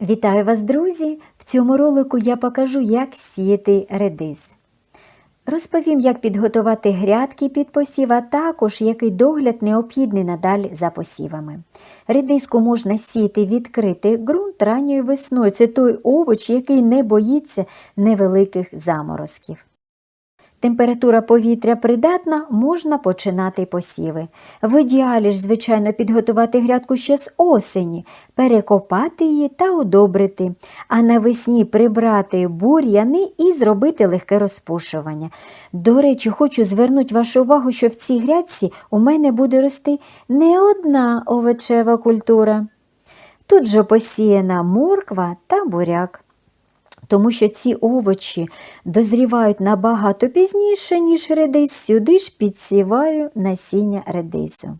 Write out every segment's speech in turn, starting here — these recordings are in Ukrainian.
Вітаю вас, друзі! В цьому ролику я покажу, як сіяти редис. Розповім, як підготувати грядки під посів, а також який догляд необхідний надалі за посівами. Редиску можна сіяти відкритий ґрунт ранньою весною. Це той овоч, який не боїться невеликих заморозків. Температура повітря придатна, можна починати посіви. В ідеалі ж, звичайно, підготувати грядку ще з осені, перекопати її та удобрити, а навесні прибрати бур'яни і зробити легке розпушування. До речі, хочу звернути вашу увагу, що в цій грядці у мене буде рости не одна овочева культура. Тут же посіяна морква та буряк тому що ці овочі дозрівають набагато пізніше, ніж редис, сюди ж підсіваю насіння редису.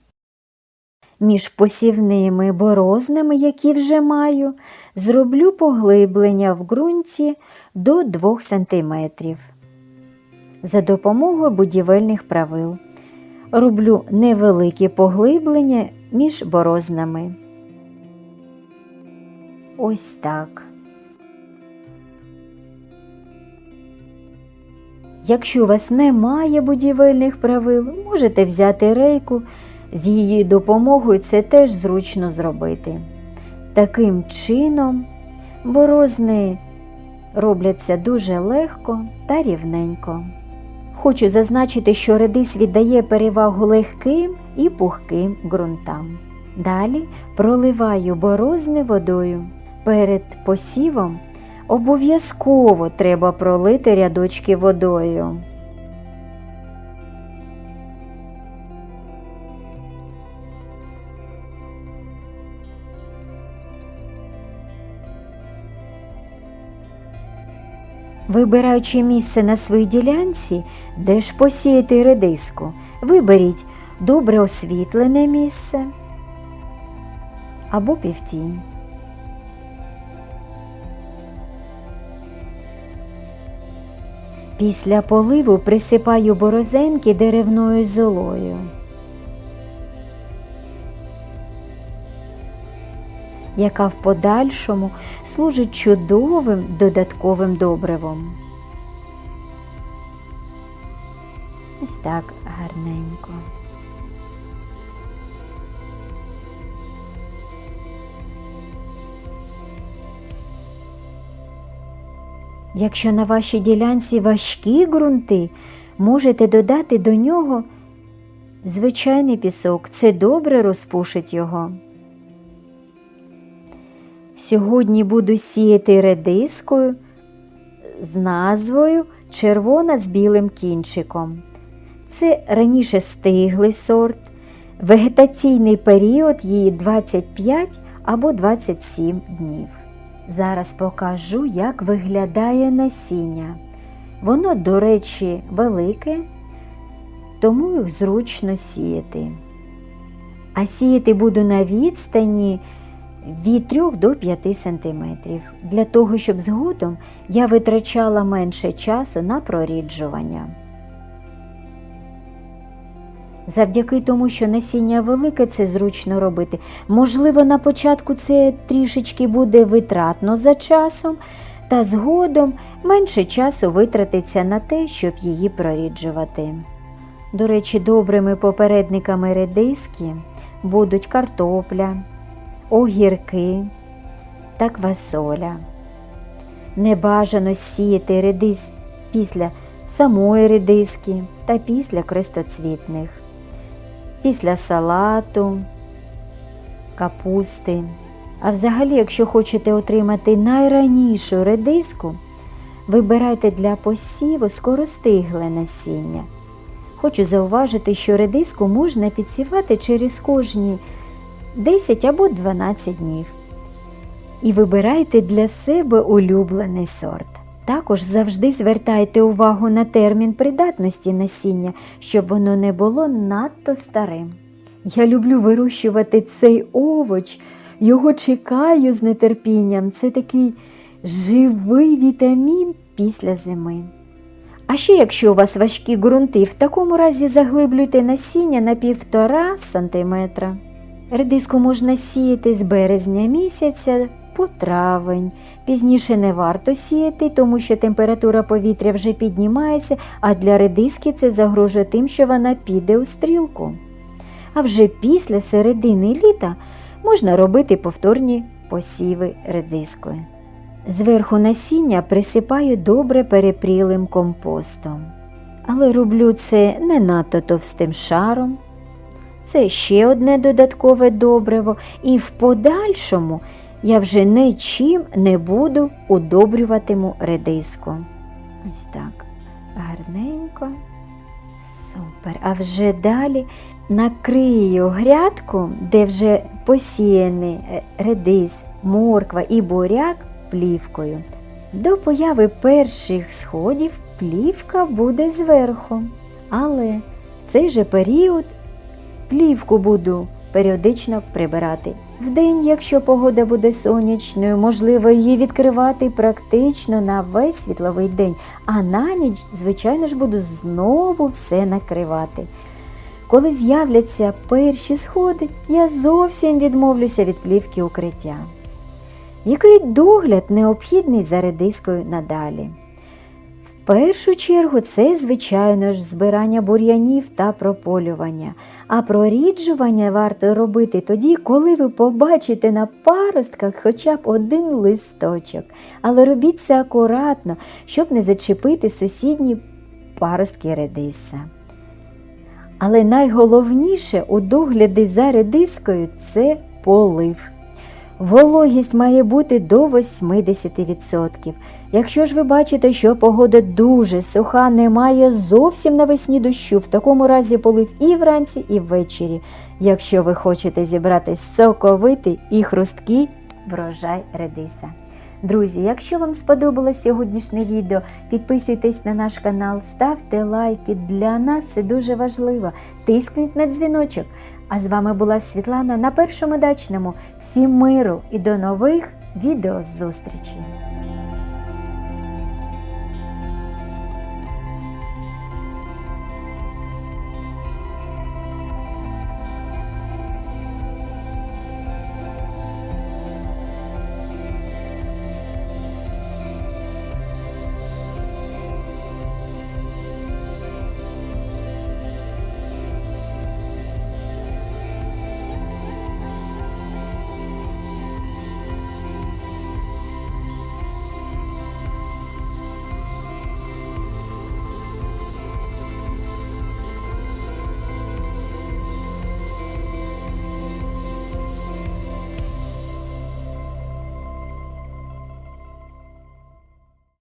Між посівними борознами, які вже маю, зроблю поглиблення в ґрунті до 2 см за допомогою будівельних правил. Роблю невеликі поглиблення між борознами. Ось так. Якщо у вас немає будівельних правил, можете взяти рейку, з її допомогою це теж зручно зробити. Таким чином, борозни робляться дуже легко та рівненько. Хочу зазначити, що редис віддає перевагу легким і пухким ґрунтам. Далі проливаю борозни водою. Перед посівом Обов'язково треба пролити рядочки водою. Вибираючи місце на своїй ділянці, де ж посіяти редиску, виберіть добре освітлене місце або півтінь. Після поливу присипаю борозенки деревною золою. яка в подальшому служить чудовим додатковим добривом. Ось так гарненько. Якщо на вашій ділянці важкі ґрунти, можете додати до нього звичайний пісок. Це добре розпушить його. Сьогодні буду сіяти редискою з назвою червона з білим кінчиком. Це раніше стиглий сорт, вегетаційний період її 25 або 27 днів. Зараз покажу, як виглядає насіння. Воно, до речі, велике, тому їх зручно сіяти. А сіяти буду на відстані від 3 до 5 см. Для того, щоб згодом я витрачала менше часу на проріджування. Завдяки тому, що насіння велике, це зручно робити. Можливо, на початку це трішечки буде витратно за часом, та згодом менше часу витратиться на те, щоб її проріджувати. До речі, добрими попередниками редиски будуть картопля, огірки та квасоля. Небажано сіяти редис після самої редиски та після крестоцвітних після салату, капусти. А взагалі, якщо хочете отримати найранішу редиску, вибирайте для посіву скоростигле насіння. Хочу зауважити, що редиску можна підсівати через кожні 10 або 12 днів. І вибирайте для себе улюблений сорт. Також завжди звертайте увагу на термін придатності насіння, щоб воно не було надто старим. Я люблю вирощувати цей овоч, його чекаю з нетерпінням. Це такий живий вітамін після зими. А ще якщо у вас важкі ґрунти, в такому разі заглиблюйте насіння на 1,5 см. Редиску можна сіяти з березня місяця по травень. Пізніше не варто сіяти, тому що температура повітря вже піднімається, а для редиски це загрожує тим, що вона піде у стрілку. А вже після середини літа можна робити повторні посіви редискою. Зверху насіння присипаю добре перепрілим компостом. Але роблю це не надто товстим шаром. Це ще одне додаткове добриво, і в подальшому я вже нічим не буду удобрюватиму редиску. Ось так. Гарненько. Супер. А вже далі накрию грядку, де вже посіяний е, редис, морква і буряк плівкою. До появи перших сходів плівка буде зверху. Але в цей же період плівку буду періодично прибирати. Вдень, якщо погода буде сонячною, можливо її відкривати практично на весь світловий день, а на ніч, звичайно ж, буду знову все накривати. Коли з'являться перші сходи, я зовсім відмовлюся від плівки укриття. Який догляд необхідний за редискою надалі? Першу чергу це, звичайно ж, збирання бур'янів та прополювання. А проріджування варто робити тоді, коли ви побачите на паростках хоча б один листочок. Але робіть це акуратно, щоб не зачепити сусідні паростки редиса. Але найголовніше у догляді за редискою це полив. Вологість має бути до 80%. Якщо ж ви бачите, що погода дуже суха, немає зовсім навесні дощу, в такому разі полив і вранці, і ввечері. Якщо ви хочете зібрати соковитий і хрусткий врожай редиса. Друзі, якщо вам сподобалось сьогоднішнє відео, підписуйтесь на наш канал, ставте лайки. Для нас це дуже важливо. Тисніть на дзвіночок. А з вами була Світлана на першому дачному. Всім миру і до нових відеозустрічей!